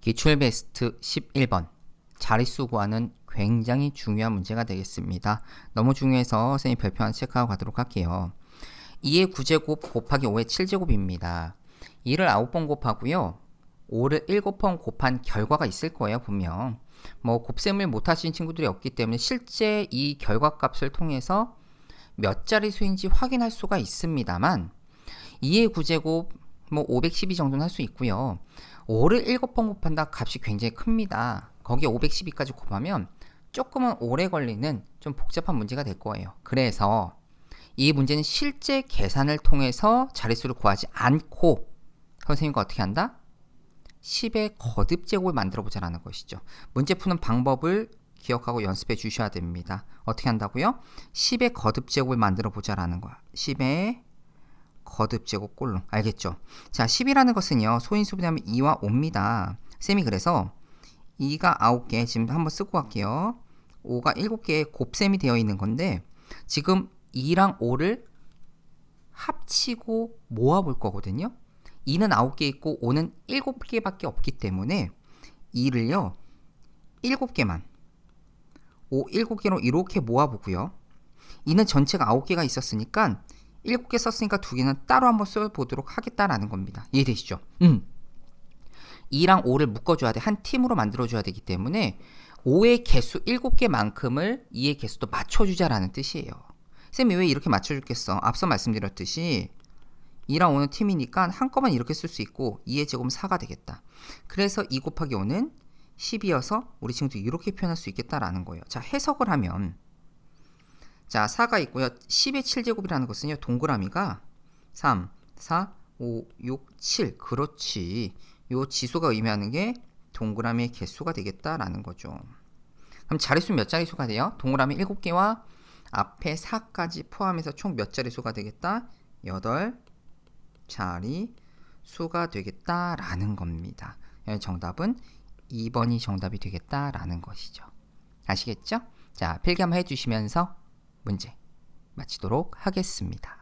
기출 베스트 11번 자릿수 구하는 굉장히 중요한 문제가 되겠습니다. 너무 중요해서 선생님 별표 하나 체크하고 가도록 할게요. 2의 9제곱 곱하기 5의 7제곱입니다. 2를 9번 곱하고요. 5를 7번 곱한 결과가 있을 거예요, 분명. 뭐 곱셈을 못 하신 친구들이 없기 때문에 실제 이 결과값을 통해서 몇 자릿수인지 확인할 수가 있습니다만 2의 9제곱 뭐 512 정도는 할 수 있고요. 5를 7번 곱한다 값이 굉장히 큽니다. 거기에 512까지 곱하면 조금은 오래 걸리는 좀 복잡한 문제가 될 거예요. 그래서 이 문제는 실제 계산을 통해서 자릿수를 구하지 않고 선생님과 어떻게 한다? 10의 거듭 제곱을 만들어 보자라는 것이죠. 문제 푸는 방법을 기억하고 연습해 주셔야 됩니다. 어떻게 한다고요? 10의 거듭 제곱을 만들어 보자라는 거야. 10의 거듭 제곱 꼴로 알겠죠? 자, 10이라는 것은요. 소인수 분하면 2와 5입니다. 쌤이 그래서 2가 9개 지금 한번 쓰고 갈게요. 5가 7개의 곱셈이 되어 있는 건데 지금 2랑 5를 합치고 모아 볼 거거든요. 2는 9개 있고 5는 7개밖에 없기 때문에 2를요. 7개만 5 7개로 이렇게 모아 보고요. 2는 전체가 9개가 있었으니까 7개 썼으니까 두 개는 따로 한번 써 보도록 하겠다라는 겁니다. 이해되시죠? 음. 2랑 5를 묶어줘야 돼. 한 팀으로 만들어줘야 되기 때문에 5의 개수 7개만큼을 2의 개수도 맞춰주자라는 뜻이에요. 쌤이 왜 이렇게 맞춰줬겠어? 앞서 말씀드렸듯이 2랑 5는 팀이니까 한꺼번에 이렇게 쓸 수 있고 2의 제곱은 4가 되겠다. 그래서 2 곱하기 5는 10이어서 우리 친구도 이렇게 표현할 수 있겠다라는 거예요. 자, 해석을 하면 자, 4가 있고요. 10의 7제곱이라는 것은요. 동그라미가 3, 4, 5, 6, 7. 그렇지. 요 지수가 의미하는 게 동그라미의 개수가 되겠다라는 거죠. 그럼 자릿수 몇 자릿수가 돼요? 동그라미 7개와 앞에 4까지 포함해서 총 몇 자릿수가 되겠다? 8자릿수가 되겠다라는 겁니다. 예, 정답은 2번이 정답이 되겠다라는 것이죠. 아시겠죠? 자, 필기 한번 해주시면서 문제 마치도록 하겠습니다.